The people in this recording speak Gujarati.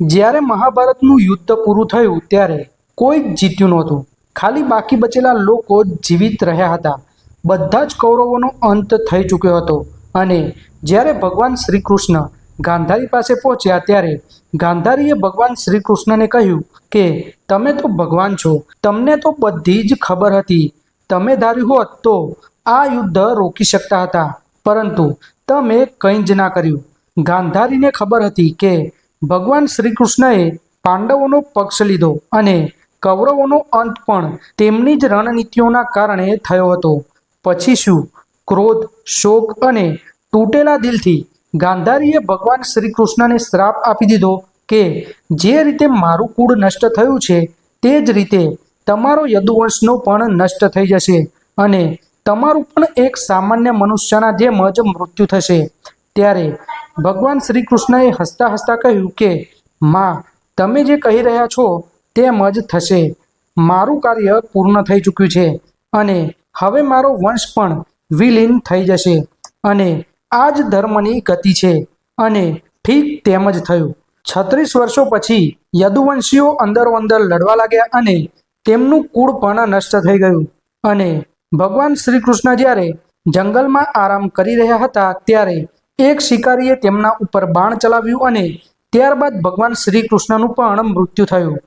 જ્યારે મહાભારતનું યુદ્ધ પૂરું થયું ત્યારે કોઈ જ જીત્યું નહોતું. ખાલી બાકી બચેલા લોકો જીવિત રહ્યા હતા. બધા જ કૌરવોનો અંત થઈ ચૂક્યો હતો અને જ્યારે ભગવાન શ્રી કૃષ્ણ ગાંધારી પાસે પહોંચ્યા ત્યારે ગાંધારીએ ભગવાન શ્રી કૃષ્ણને કહ્યું કે, તમે તો ભગવાન છો. તમને તો બધી જ ખબર હતી. તમે ધાર્યું હોત તો આ યુદ્ધ રોકી શકતા હતા. પરંતુ તમે કંઈ જ ના કર્યું. ગાંધારીને ખબર હતી કે ભગવાન શ્રી કૃષ્ણએ પાંડવોનો પક્ષ લીધો અને કૌરવોનો અંત પણ તેમની જ રણનીતિઓના કારણે થયો હતો. પછી શું? ક્રોધ, શોક અને તૂટેલા દિલથી ગાંધારીએ ભગવાન શ્રી કૃષ્ણને શ્રાપ આપી દીધો કે જે રીતે મારું કુળ નષ્ટ થયું છે, તે જ રીતે તમારો યદુવંશનો પણ નષ્ટ થઈ જશે અને તમારું પણ એક સામાન્ય મનુષ્યના જેમ જ મૃત્યુ થશે. ત્યારે ભગવાન શ્રી કૃષ્ણએ હસતા હસતા કહ્યું કે, માં, તમે જે કહી રહ્યા છો તેમ જ થશે. મારું કાર્ય પૂર્ણ થઈ ચૂક્યું છે અને હવે મારો વંશ પણ વિલીન થઈ જશે અને આ જ ધર્મની ગતિ છે અને ઠીક તેમ જ થયું. છત્રીસ વર્ષો પછી યદુવંશીઓ અંદરો અંદર લડવા લાગ્યા અને તેમનું કુળ પણ નષ્ટ થઈ ગયું. અને ભગવાન શ્રી કૃષ્ણ જ્યારે જંગલમાં આરામ કરી રહ્યા હતા ત્યારે એક શિકારીએ તેમના ઉપર બાણ ચલાવ્યું અને ત્યારબાદ ભગવાન શ્રી કૃષ્ણનું પણ મૃત્યુ થયું.